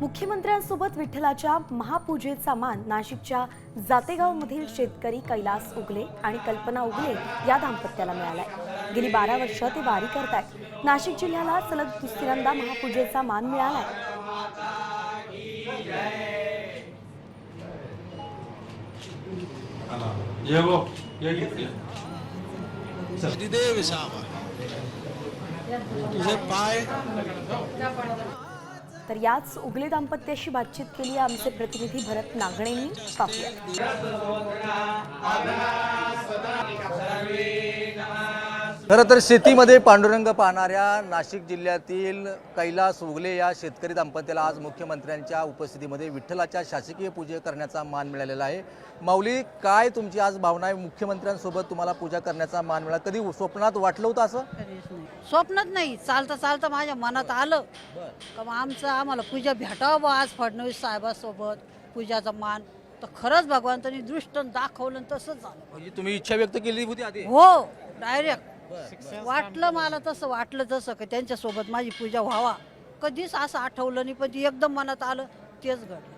मुख्यमंत्र्यांसोबत विठ्ठलाच्या महापूजेचा मान नाशिकच्या जातेगावमधील शेतकरी कैलास उगले आणि कल्पना उगले या दाम्पत्याला मिळालाय. गेली बारा वर्ष ते वारी करतायत. नाशिक जिल्ह्याला सलग दुसऱ्यांदा महापूजेचा मान मिळालाय. तर याच उगले दाम्पत्याशी बातचीत केली आमचे प्रतिनिधी भरत नागणेंनी. पाहूया. खरं तर शेतीमध्ये पांडुरंग पाहणाऱ्या नाशिक जिल्ह्यातील कैलास उगले या शेतकरी दाम्पत्याला आज मुख्यमंत्र्यांच्या उपस्थितीमध्ये विठ्ठलाच्या शासकीय पूजे करण्याचा मान मिळालेला आहे. माऊली काय तुमची आज भावना आहे? मुख्यमंत्र्यांसोबत तुम्हाला पूजा करण्याचा मान मिळाला. कधी स्वप्नात वाटलं होतं असं? कधीच नाही. चालता चालता माझ्या मनात आलं. आमचं आम्हाला पूजा भेटावं बा आज फडणवीस साहेबासोबत पूजाचा मान. तर खरंच भगवंतानी दृष्ट दाखवलं तसंच झालं. म्हणजे तुम्ही इच्छा व्यक्त केली होती आधी? हो डायरेक्ट वाटलं मला तसं वाटलं तसं की त्यांच्यासोबत माझी पूजा व्हावा. कधीच असं आठवलं नाही पण ती एकदम मनात आलं तेच घडलं.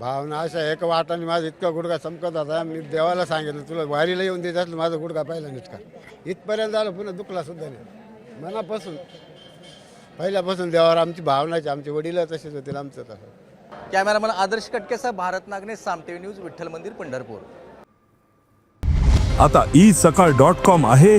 भावना अशा आहे का वाटाने माझा इतका गुडघा चमकत होता. मी देवाला सांगितलं तुला वारीला येऊन देत असलं माझा गुडघा पाहिला नाहीत का? इथपर्यंत आलं पुन्हा दुखला सुद्धा नाही. मनापासून. पहिल्यापासून देवावर आमची भावनाची आमचे वडील तसेच होतील आमचं तसं. कॅमेरामॅन आदर्श कटकेसह भारत नागने सामटेव न्यूज विठ्ठल मंदिर पंढरपूर. आता ई सकाळ डॉट कॉम आहे.